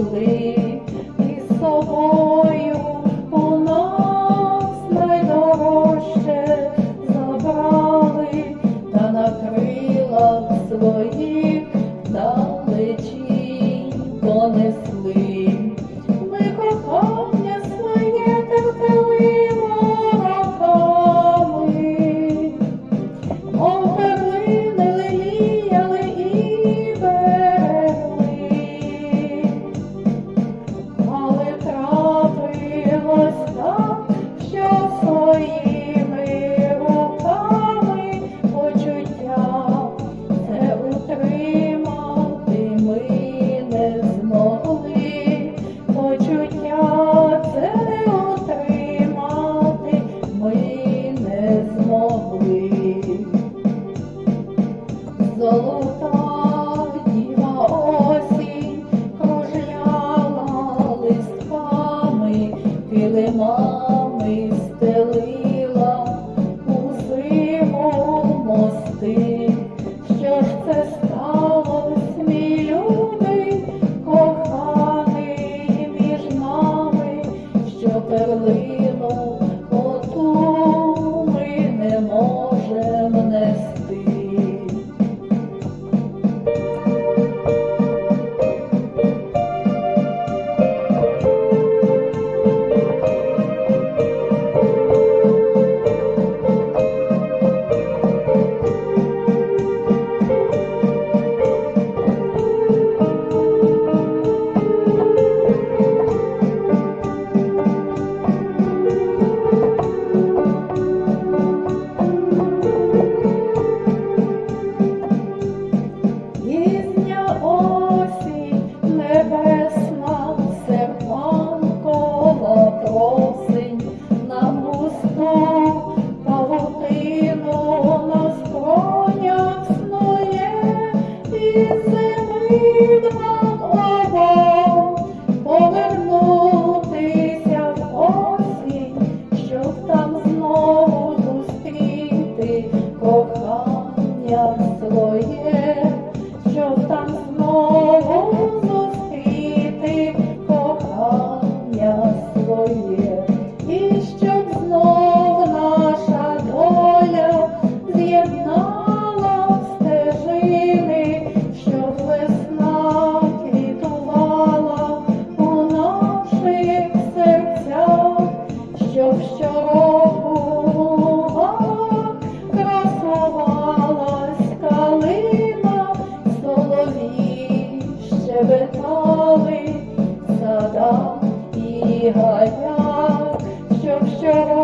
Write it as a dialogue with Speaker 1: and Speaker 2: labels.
Speaker 1: poder зима стелила у зиму мости, що ж це сталося, мій люди коханий між нами, що перли. I love you ja,